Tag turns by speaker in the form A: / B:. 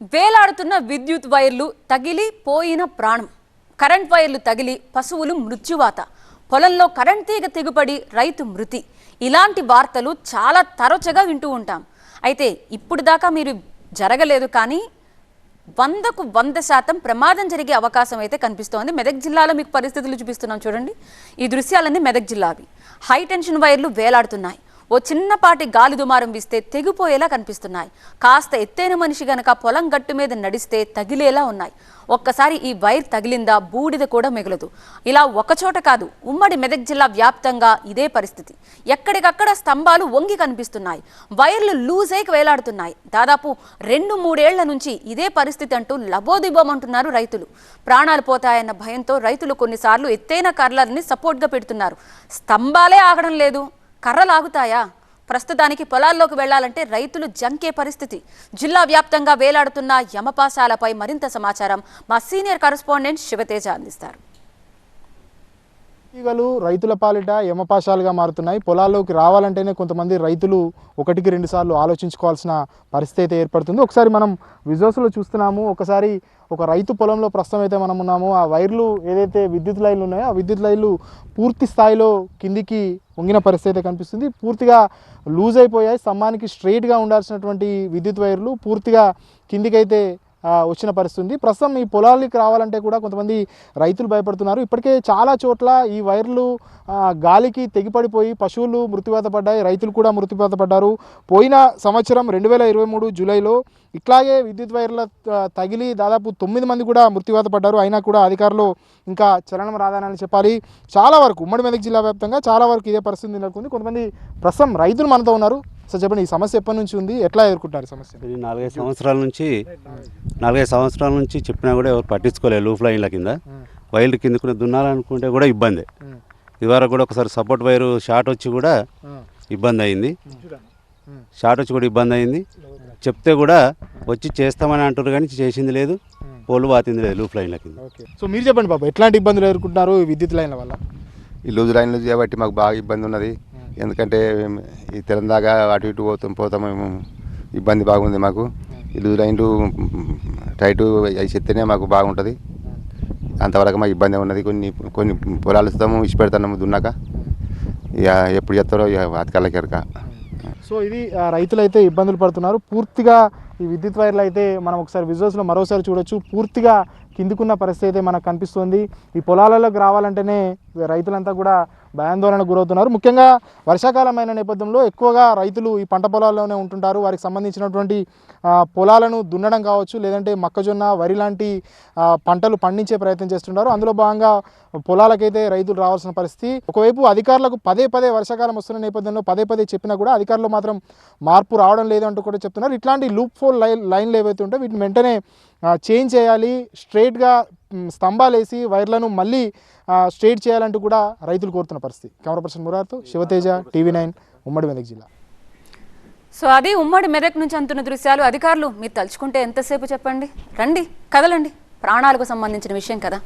A: వేలాడుతున్న విద్యుత్ వైర్లు తగిలి పోయిన ప్రాణం. కరెంట్ వైర్లు తగిలి పశువులు మృత్యువాత. పొలంలో కరెంట్ తీగ తెగుపడి రైతు మృతి. ఇలాంటి వార్తలు చాలా తరచుగా వింటూ ఉంటాం. అయితే ఇప్పుడు దాకా మీరు జరగలేదు కానీ వందకు వంద శాతం ప్రమాదం జరిగే అవకాశం అయితే కనిపిస్తోంది. మెదక్ జిల్లాలో మీకు పరిస్థితులు చూపిస్తున్నాం చూడండి. ఈ దృశ్యాలన్నీ మెదక్ జిల్లావి. హై టెన్షన్ వైర్లు వేలాడుతున్నాయి. ఓ చిన్నపాటి గాలి దుమారం వీస్తే తెగిపోయేలా కనిపిస్తున్నాయి. కాస్త ఎత్తైన మనిషి గనక పొలం గట్టు మీద నడిస్తే తగిలేలా ఉన్నాయి. ఒక్కసారి ఈ వైర్ తగిలిందా బూడిద కూడా మిగలదు. ఇలా ఒకచోట కాదు ఉమ్మడి మెదక్ జిల్లా వ్యాప్తంగా ఇదే పరిస్థితి. ఎక్కడికక్కడ స్తంభాలు వంగి కనిపిస్తున్నాయి. వైర్లు లూజైకి వేలాడుతున్నాయి. దాదాపు రెండు మూడేళ్ళ నుంచి ఇదే పరిస్థితి అంటూ లబోదిబోమంటున్నారు రైతులు. ప్రాణాలు పోతాయన్న భయంతో రైతులు కొన్నిసార్లు ఎత్తైన కర్రలని సపోర్ట్గా పెడుతున్నారు. స్తంభాలే ఆగడం లేదు. కర్రలాగుతాయా? ప్రస్తుతానికి పొలాల్లోకి వెళ్ళాలంటే రైతులు జంకే పరిస్థితి. జిల్లా వ్యాప్తంగా వేలాడుతున్న యమపాశాలపై మరింత సమాచారం మా సీనియర్ కరస్పాండెంట్ శివతేజ అందిస్తారు.
B: తీగలు రైతుల పాలిట యమపాశాలుగా మారుతున్నాయి. పొలాల్లోకి రావాలంటేనే కొంతమంది రైతులు ఒకటికి రెండు సార్లు ఆలోచించుకోవాల్సిన పరిస్థితి అయితే ఏర్పడుతుంది. ఒకసారి మనం విజువల్స్లో చూస్తున్నాము. ఒకసారి ఒక రైతు పొలంలో ప్రస్తుతం అయితే మనం ఉన్నాము. ఆ వైర్లు ఏదైతే విద్యుత్ లైన్లు ఉన్నాయో ఆ విద్యుత్ లైన్లు పూర్తి స్థాయిలో కిందికి వంగిన పరిస్థితి అయితే కనిపిస్తుంది. పూర్తిగా లూజ్ అయిపోయాయి. స్తంభానికి స్ట్రైట్గా ఉండాల్సినటువంటి విద్యుత్ వైర్లు పూర్తిగా కిందికైతే వచ్చిన పరిస్థితి ఉంది ప్రస్తుతం ఈ పొలాలకి రావాలంటే కూడా కొంతమంది రైతులు భయపడుతున్నారు. ఇప్పటికే చాలా చోట్ల ఈ వైర్లు గాలికి తెగిపడిపోయి పశువులు మృత్యువాత పడ్డాయి రైతులు కూడా మృత్యువాత పడ్డారు. పోయిన సంవత్సరం రెండు వేల ఇరవై మూడు జూలైలో ఇట్లాగే విద్యుత్ వైర్ల తగిలి దాదాపు తొమ్మిది మంది కూడా మృత్యువాత పడ్డారు. అయినా కూడా అధికారులు ఇంకా చలనం రాదానని చెప్పాలి. చాలా వరకు ఉమ్మడి మెదక్ జిల్లా వ్యాప్తంగా చాలా వరకు ఇదే పరిస్థితి నెలకొంది. కొంతమంది ప్రస్తుతం రైతులు మనతో ఉన్నారు. సార్ చెప్పండి ఈ సమస్య ఎప్పటి నుంచి ఉంది? ఎట్లా ఎదుర్కొంటారు సమస్య
C: ఇది నాలుగైదు సంవత్సరాల నుంచి నాలుగైదు సంవత్సరాల నుంచి చెప్పినా కూడా ఎవరు పట్టించుకోలేదు లూఫ్ లైన్ల కింద. వైర్లు కిందకుని దున్నాలనుకుంటే కూడా ఇబ్బంది. ఇదివరకు కూడా ఒకసారి సపోర్ట్ వైరు షార్ట్ వచ్చి కూడా ఇబ్బంది అయింది. షార్ట్ వచ్చి కూడా ఇబ్బంది అయింది. చెప్తే కూడా వచ్చి చేస్తామని అంటారు కానీ చేసింది లేదు పోలు వాతింది లేదు లూఫ్ లైన్ల కింద.
B: ఓకే. సో మీరు చెప్పండి బాబు ఎట్లాంటి ఇబ్బందులు ఎదుర్కొంటున్నారు ఈ విద్యుత్ లైన్ల వల్ల?
D: ఈ లూజ్ లైన్లు చేయబట్టి మాకు బాగా ఇబ్బంది ఉన్నది. ఎందుకంటే ఈ తెలంగాణ అటు ఇటు పోతాం పోతాం మేము ఇబ్బంది బాగుంది మాకు. ఇల్లు లైన్లు టైటు అవి చెప్తేనే మాకు బాగుంటుంది. అంతవరకు మాకు ఇబ్బంది ఉన్నది కొన్ని కొన్ని పొలాలు ఇస్తాము ఇచ్చి పెడతాము దున్నాక. ఇక ఎప్పుడు చేస్తారో ఇక అతకాలకి ఎరక.
B: సో ఇది ఆ, రైతులు అయితే ఇబ్బందులు పడుతున్నారు. పూర్తిగా ఈ విద్యుత్ వైర్లు అయితే మనం ఒకసారి విజువల్స్లో మరోసారి చూడొచ్చు. పూర్తిగా కిందికున్న పరిస్థితి అయితే మనకు కనిపిస్తుంది. ఈ పొలాలలోకి రావాలంటేనే రైతులంతా కూడా భయాందోళనకు గురవుతున్నారు. ముఖ్యంగా వర్షాకాలమైన నేపథ్యంలో ఎక్కువగా రైతులు ఈ పంట పొలాల్లోనే ఉంటుంటారు. వారికి సంబంధించినటువంటి పొలాలను దున్నడం కావచ్చు లేదంటే మొక్కజొన్న వరి లాంటి పంటలు పండించే ప్రయత్నం చేస్తుంటారు. అందులో భాగంగా పొలాలకైతే రైతులు రావాల్సిన పరిస్థితి. ఒకవైపు అధికారులకు పదే పదే వర్షాకాలం వస్తున్న నేపథ్యంలో పదే పదే చెప్పినా కూడా అధికారులు మాత్రం మార్పు రావడం లేదంటూ కూడా చెప్తున్నారు. ఇట్లాంటి లూప్ ఫోల్ లైన్ లైన్లు ఏవైతే ఉంటాయో వీటిని వెంటనే చేంజ్ చేయాలి. స్ట్రైట్గా స్తంభాలు వేసి వైర్లను మళ్ళీ స్ట్రేట్ చేయాలంటూ కూడా రైతులు కోరుతున్న పరిస్థితి. కెమెరా పర్సన్ మురార్తో శివతేజ టీవీ నైన్ ఉమ్మడి మెదక్ జిల్లా.
A: సో అది ఉమ్మడి మెదక్ నుంచి అంతున్న దృశ్యాలు. అధికారులు మీరు తలుచుకుంటే ఎంతసేపు చెప్పండి? రండి కదలండి. ప్రాణాలకు సంబంధించిన విషయం కదా.